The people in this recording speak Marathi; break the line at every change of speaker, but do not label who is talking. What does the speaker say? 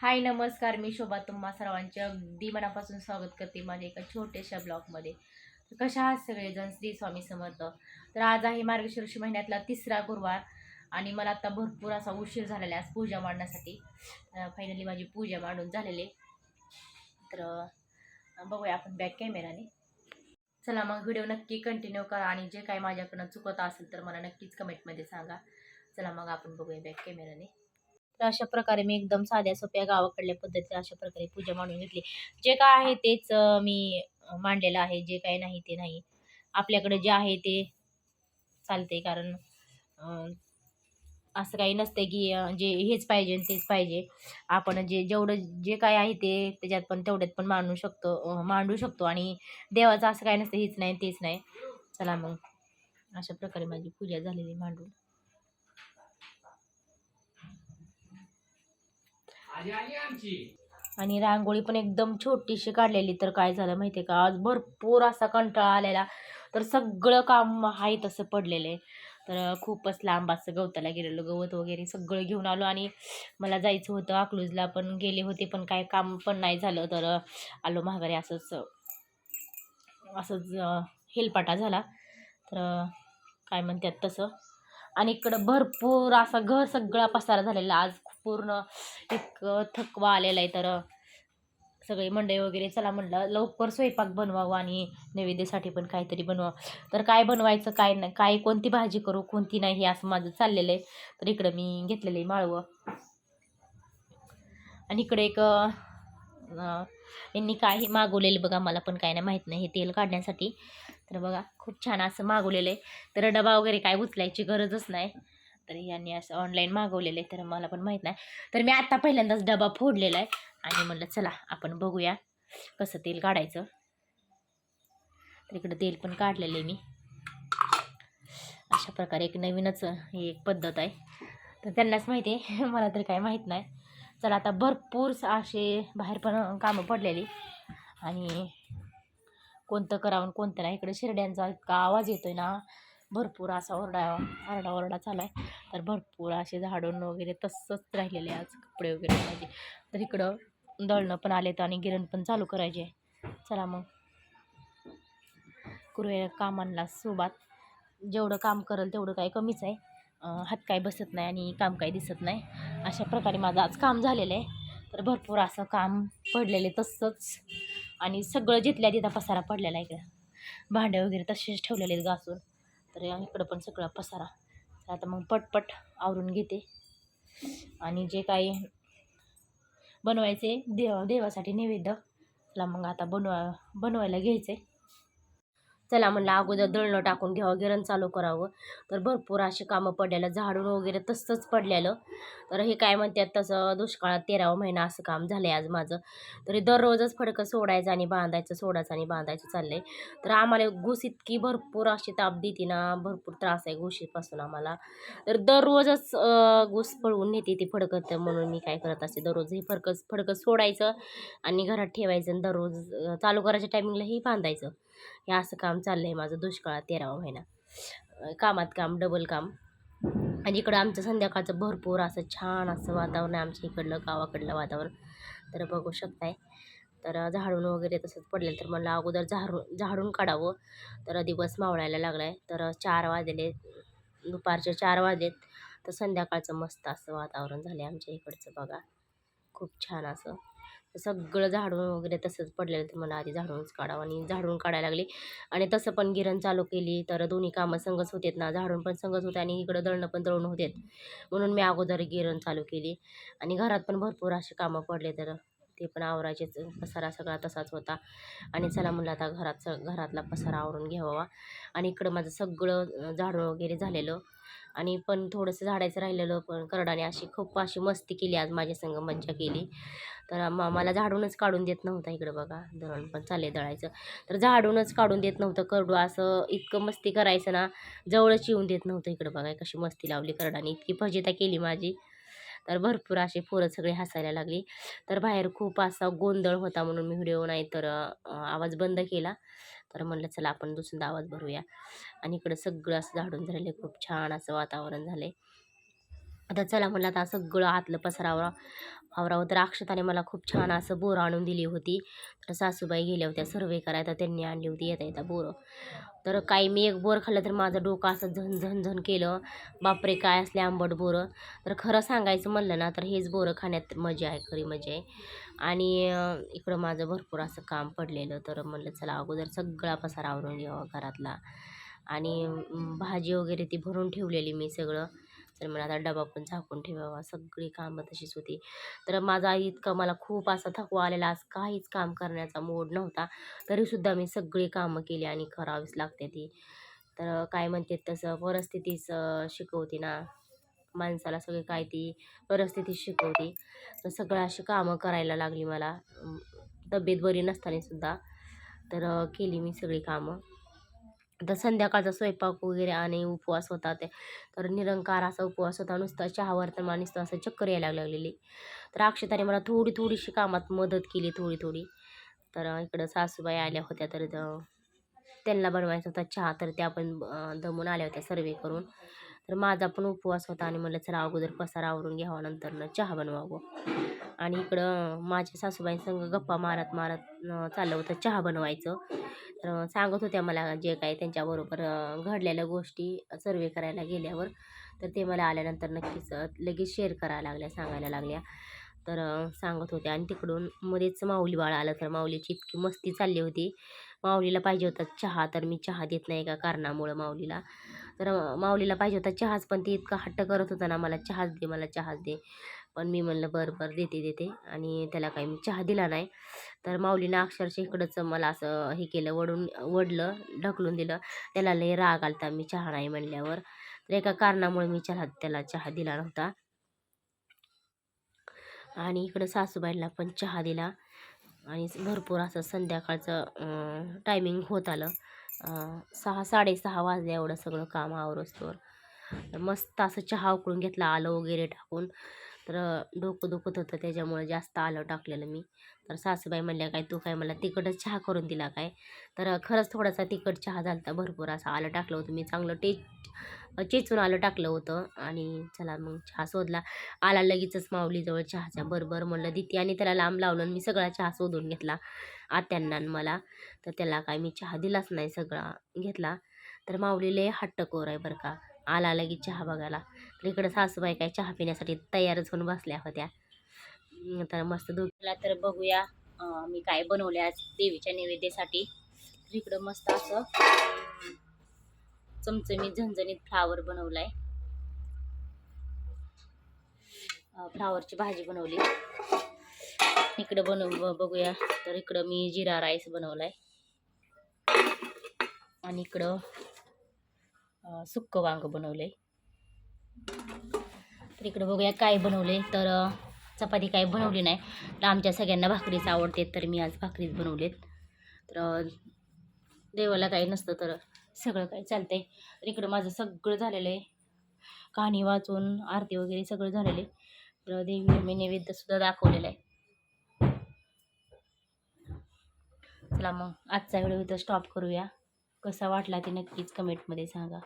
हाय नमस्कार. मी शोभा. तुम्हा सर्वांचे अगदी मनापासून स्वागत करते माझ्या एका छोट्याशा ब्लॉगमध्ये. कशा आहात सगळेजण? श्री स्वामी समर्थ. तर आज आहे मार्गशीर्ष महिन्यातला तिसरा गुरुवार आणि मला आता भरपूर असा उशीर झालेला आहे आज पूजा मांडण्यासाठी. फायनली माझी पूजा मांडून झालेली तर बघूया आपण बॅक कॅमेराने चला मग व्हिडिओ नक्की कंटिन्यू करा आणि जे काही माझ्याकडनं चुकत असेल तर मला नक्कीच कमेंटमध्ये सांगा. चला मग आपण बघूया बॅक कॅमेराने तर अशा प्रकारे मी एकदम साध्या सोप्या गावाकडल्या पद्धतीने अशा प्रकारे पूजा मांडून घेतली. जे काय आहे तेच मी मांडलेलं आहे. जे काही नाही ते नाही. आपल्याकडे जे आहे ते चालते कारण असं काही नसते की जे हेच पाहिजे तेच पाहिजे. आपण जे जेवढं जे काय आहे ते त्याच्यात पण तेवढ्यात पण मांडू शकतो मांडू शकतो. आणि देवाचं असं काय नसतं हेच नाही तेच नाही. चला मग. अशा प्रकारे माझी पूजा झालेली मांडून
आजी आली आमची
आणि रांगोळी पण एकदम छोटीशी काढलेली तर काय झालं माहिती आहे का? आज भरपूर असा कंटाळा आलेला तर सगळं काम आहे तसं पडलेलं. आहे तर खूपच लांब असं गवताला गेलेलो गवत वगैरे सगळं घेऊन आलो आणि मला जायचं होतं अकलूजला पण गेले होते पण काय काम पण नाही झालं तर आलो महागारी असंच असंच हेलपाटा झाला. तर काय म्हणतात तसं. आणि इकडं भरपूर असा घर सगळा पसारा झालेला. आज पूर्ण एक थकवा आलेला आहे. तर सगळी मंडई वगैरे चला म्हणलं लवकर स्वयंपाक बनवावं आणि नैवेद्यासाठी पण काहीतरी बनवावं. तर काय बनवायचं काय नाही काय कोणती भाजी करू कोणती नाही हे असं माझं चाललेलं आहे. तर इकडं मी घेतलेलं आहे माळवं. आणि इकडे एक यांनी काही मागवलेलं बघा मला पण काय नाही माहीत नाही हे तेल काढण्यासाठी. तर बघा खूप छान असं मागवलेलं आहे. तर डबा वगैरे काय उचलायची गरजच नाही. तर यांनी असं ऑनलाईन मागवलेलं आहे तर मला पण माहीत नाही. तर मी आत्ता पहिल्यांदाच डबा फोडलेला आहे आणि म्हणलं चला आपण बघूया कसं तेल काढायचं. तर इकडं तेल पण काढलेलं आहे मी. अशा प्रकारे एक नवीनच ही एक पद्धत आहे. तर त्यांनाच माहिती आहे मला तर काय माहीत नाही. चला आता भरपूर असे बाहेर पण कामं पडलेली. आणि कोणतं करावं कोणतं नाही. इकडे शिरड्यांचा इतका आवाज येतो आहे ना. भरपूर असा ओरडा आरडा ओरडा चाला आहे. तर भरपूर असे झाडून वगैरे तसंच राहिलेले आज कपडे वगैरे माझे. तर इकडं दळणं पण आलेत आणि गिरण पण चालू करायचे. आहे. चला मग. करूया कामांना सोबत जेवढं काम करेल तेवढं काही कमीच आहे. हात काय बसत नाही आणि काम काही दिसत नाही. अशा प्रकारे माझं आज काम झालेलं आहे. तर भरपूर असं काम पडलेलं आहे तसंच. आणि सगळं जिथल्या तिथं पसारा पडलेला आहे इकडं. भांडे वगैरे तसेच ठेवलेले आहेत घासून. तर इकडं पण सगळा पसारा. तर आता मग पटपट आवरून घेते. आणि जे काही बनवायचे देवा देवासाठी नैवेद्य त्याला मग आता बनवा बनवायला घ्यायचे चला म्हणलं अगोदर दळणं टाकून घ्यावं गिरण चालू करावं. तर भरपूर अशी कामं पडलेलं झाडून वगैरे तसंच पडलेलं. तर हे काय म्हणतात तसं दुष्काळात तेरावा महिना असं काम झालं आहे आज माझं. तरी दररोजच फडकं सोडायचं आणि बांधायचं सोडायचं आणि बांधायचं चाललं आहे तर आम्हाला घुस इतकी भरपूर अशी ताप देते ना भरपूर त्रास आहे घुशीपासून आम्हाला. तर दररोजच घुस पळवून नेते ती फडकं. तर म्हणून मी काय करत असते दररोज हे फडकं फडकं सोडायचं आणि घरात ठेवायचं आणि दररोज चालू करायच्या टायमिंगलाही बांधायचं. हे असं काम चाललं आहे माझं दुष्काळात तेरावा महिना. कामात काम डबल काम. आणि इकडं आमचं संध्याकाळचं भरपूर असं छान असं वातावरण आहे आमच्या इकडलं गावाकडलं वातावरण. तर बघू शकताय. तर झाडून वगैरे तसंच पडलेलं. तर मला अगोदर झाडून झाडून काढावं. तर दिवस मावळायला लागला आहे तर चार वाजले. दुपारचे चार वाजलेत. तर संध्याकाळचं मस्त असं वातावरण झालं आहे आमच्या इकडचं बघा. खूप छान असं. सगळं झाडून वगैरे तसंच पडलेलं तर मला आधी झाडूनच काढावं आणि झाडून काढायला लागली. आणि तसं पण गिरण चालू केली तर दोन्ही कामं संगच होतेत ना. झाडून पण संगच होते आणि इकडं दळणं पण दळून होतेत. म्हणून मी अगोदर गिरण चालू केली. आणि घरात पण भरपूर असे कामं पडले तर ते पण आवरायचेच पसारा सगळा तसाच होता. आणि चला म्हणलं आता घरात स घरातला पसारा आवरून घ्यावा. आणि इकडं माझं सगळं अं, झाडून वगैरे झालेलं. आणि पण थोडंसं झाडायचं राहिलेलं पण करडाने अशी खूप अशी मस्ती केली आज माझ्या संग मज्जा केली. तर मला झाडूनच काढून देत नव्हता इकडं बघा धरण पण चालले दळायचं. तर झाडूनच काढून देत नव्हतं करडू असं इतकं मस्ती करायचं ना जवळच येऊन देत नव्हतं इकडं बघा कशी मस्ती लावली करडाने. इतकी फजिता केली माझी. तर भरपूर असे पोरं सगळे हसायला लागली. तर बाहेर खूप असा गोंधळ होता म्हणून मी व्हिडिओ नाही तर आवाज बंद केला. तर म्हणलं चला आपण दुसरा आवाज भरूया. आणि इकडं सगळं असं झाडून झालेलं खूप छान असं वातावरण झालं आता चला म्हणलं आता सगळं आतलं पसरावं. आवरावं. तर अक्षताने मला खूप छान असं बोरं आणून दिली होती. तर सासूबाई गेल्या होत्या सर्वे करायला. त्यांनी आणली होती येता येता बोरं. तर काही मी एक बोर खाल्लं तर माझं डोकं असं झन झन झन केलं. बापरे काय असले आंबट बोरं. तर खरं सांगायचं म्हणलं ना तर हेच बोरं खाण्यात मजा आहे खरी मजा आहे. आणि इकडं माझं भरपूर असं काम पडलेलं. तर म्हणलं चला अगोदर सगळा पसार आवरून घ्यावा घरातला. आणि भाजी वगैरे ती भरून ठेवलेली मी सगळं. तर मला आता डबा पण झाकून ठेवावा सगळी कामं तशीच होती. तर माझा इतका मला खूप असा थकवा आलेला आज काहीच काम करण्याचा मूड नव्हता. तरीसुद्धा मी सगळी कामं केली आणि करावीच लागते ती. तर काय म्हणते तसं परिस्थितीच शिकवते ना. माणसाला सगळी काय ती परिस्थिती शिकवते. तर सगळं अशी कामं करायला लागली मला. तब्येत बरी नसताना सुद्धा तर केली मी सगळी कामं. तर संध्याकाळचा स्वयंपाक वगैरे आणि उपवास होता ते. तर निरंकार असा उपवास होता. नुसता चहावर तर नुसतं असं चक्कर यायला लागलेली. तर अक्षताने मला थोडी थोडीशी कामात मदत केली थोडी थोडी. तर इकडं सासूबाई आल्या होत्या तर त्यांना बनवायचा होता चहा. तर त्या पण दमून आल्या होत्या सर्वे करून. तर माझा पण उपवास होता आणि म्हटलं चला अगोदर पसारा आवरून घ्यावा नंतर चहा बनवावं. आणि इकडं माझ्या सासूबाईंसंग गप्पा मारत मारत चाललं होतं चहा बनवायचं. तर सांगत होत्या मला जे काही त्यांच्याबरोबर घडलेल्या गोष्टी सर्वे करायला गेल्यावर. तर ते मला आल्यानंतर नक्कीच लगेच शेअर करायला लागल्या सांगायला लागल्या. तर सांगत होत्या. आणि तिकडून मध्येच माऊली बाळ आलं तर माऊलीची इतकी मस्ती चालली होती. माऊलीला पाहिजे होता चहा तर मी चहा देत नाही एका कारणामुळं माऊलीला. तर माऊलीला पाहिजे होता चहाच पण ती इतका हट्ट करत होता ना मला चहाच दे मला चहाच दे. पण मी म्हणलं बरं बरं देते देते. आणि त्याला काही मी चहा दिला नाही. तर माऊलीनं अक्षरशः इकडंच मला असं हे केलं वडून वडलं ढकलून दिलं. त्याला लय राग आलता मी चहा नाही म्हणल्यावर. तर एका कारणामुळे मी चहा त्याला चहा दिला नव्हता. आणि इकडं सासूबाईंना पण चहा दिला. आणि भरपूर असं संध्याकाळचं टायमिंग होत आलं. सहा साडेसहा वाजले एवढं सगळं काम आवरस्तोवर. असतो मस्त असं चहा उकळून घेतला आलं वगैरे टाकून. तर डोकं दुखत होतं त्याच्यामुळे जास्त आलं टाकलेलं मी. तर सासूबाई म्हणल्या काय तू काय मला तिखटच चहा करून दिला काय? तर खरंच थोडासा तिखट चहा झाला होता भरपूर. असं आलं टाकलं होतं. मी चांगलं टेच चेचून आलं टाकलं होतं. आणि चला मग चहा शोधला आला लगेचच माऊलीजवळ चहाच्या बरोबर. म्हणलं दिती आणि त्याला लांब लावलं मी सगळा चहा शोधून घेतला आत्यांना आणि मला. तर त्याला काय मी चहा दिलाच नाही सगळा घेतला. तर माऊली लय हट्टकोर आहे बरं का. आला लगेच चहा बघायला. तर इकडं सासूबाई काय चहा पिण्यासाठी तयारच होऊन बसल्या होत्या. तर मस्त दुखला तर बघूया मी काय बनवले आज देवीच्या नैवेद्यासाठी. तर इकडं मस्त असं चमचमीत झणझणीत फ्लावर बनवलाय. फ्लावरची भाजी बनवली. इकडं बनव बघूया. तर इकडं मी जिरा राईस बनवलाय. आणि इकडं सुक्कं वांग बनवलंय तर इकडं बघूया काय बनवले. तर चपाती काय बनवली नाही. तर आमच्या सगळ्यांना भाकरीच आवडते तर मी आज भाकरीच बनवलेत. तर देवाला काही नसतं तर सगळं काही चालतंय. तर इकडं माझं सगळं झालेलं आहे. कहाणी वाचून आरती वगैरे सगळं झालेलं आहे. तर देवीला मी नैवेद्यसुद्धा दाखवलेलं आहे. चला मग आजचा व्हिडिओ इथं स्टॉप करूया. कसा वाटला ते नक्कीच कमेंटमध्ये सांगा.